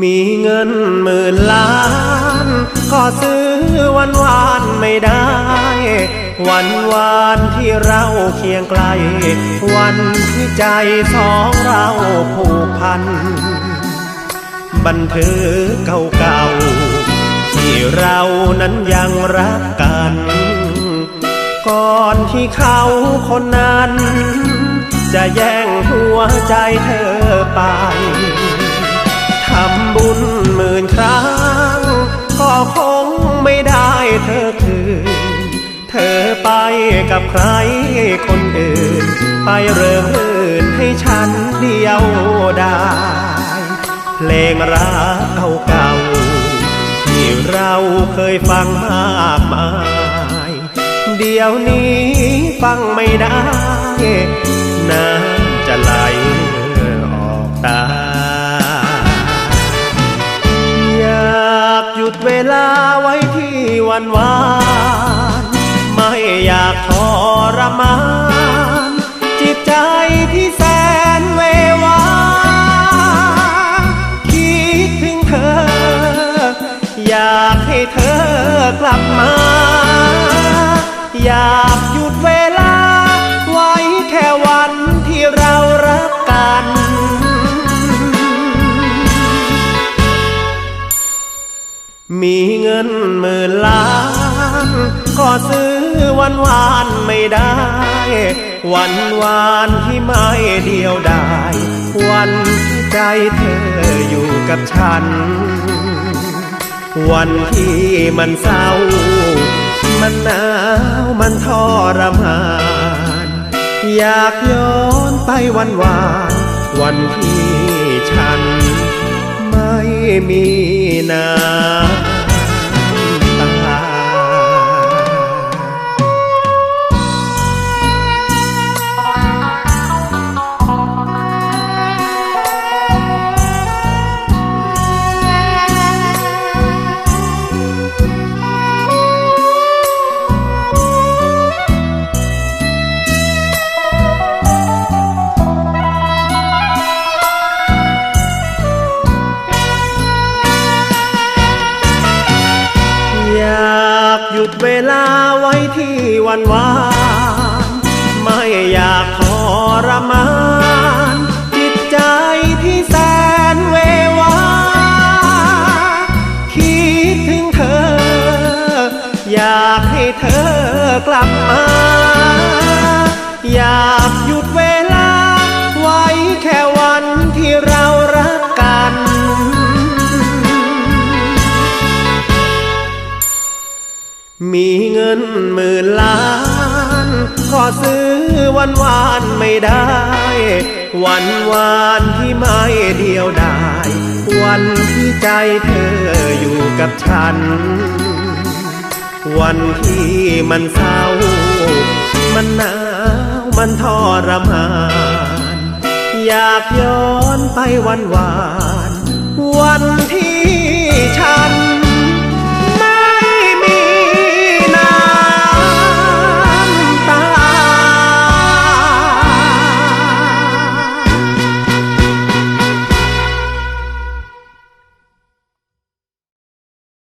มีเงินหมื่นล้าน ก็ซื้อวันวานไม่ได้ วันวานที่เราเคียงไกล วันที่ใจสองเราผูกพัน บันทึกเก่าๆที่เรานั้นยังรักกัน ก่อนที่เขาคนนั้น จะแย่งหัวใจเธอไป ทำบุญหมื่นครั้ง ก็คงไม่ได้เธอคืน เธอไปกับใครคนอื่น ไปเริ่มอื่นให้ฉันเดียวได้เพลงรักเก่าๆที่เราเคยฟังมากมายเดี๋ยวนี้ฟังไม่ได้น้ำจะ อยากทรมานจิตใจที่แสนเววาคิดถึงเธอ อยากให้เธอกลับมา อยากหยุดเวลา ไว้แค่วันที่เรารักกันมีเงินหมื่นล้าน ก็ซื้อวันวานไม่ได้ วันวานที่ไม่เดียวได้วันที่ใจเธออยู่กับฉัน วันที่มันเศร้า มันหนาวมันทรมาน อยากย้อนไปวันวาน วันที่ฉันไม่มีน้ำ ยุดเวลาไว้ที่วันวานไม่อยากทรมาน จิตใจที่แสนเววา คิดถึงเธอ อยากให้เธอกลับมา อยากหยุดเว มีเงินหมื่นล้าน ก็ซื้อวันวานไม่ได้ วันวานที่ไม่เดียวได้วันที่ใจเธออยู่กับฉัน วันที่มันเศร้า มันหนาวมันทรมาน อยากย้อนไปวันวาน วันที่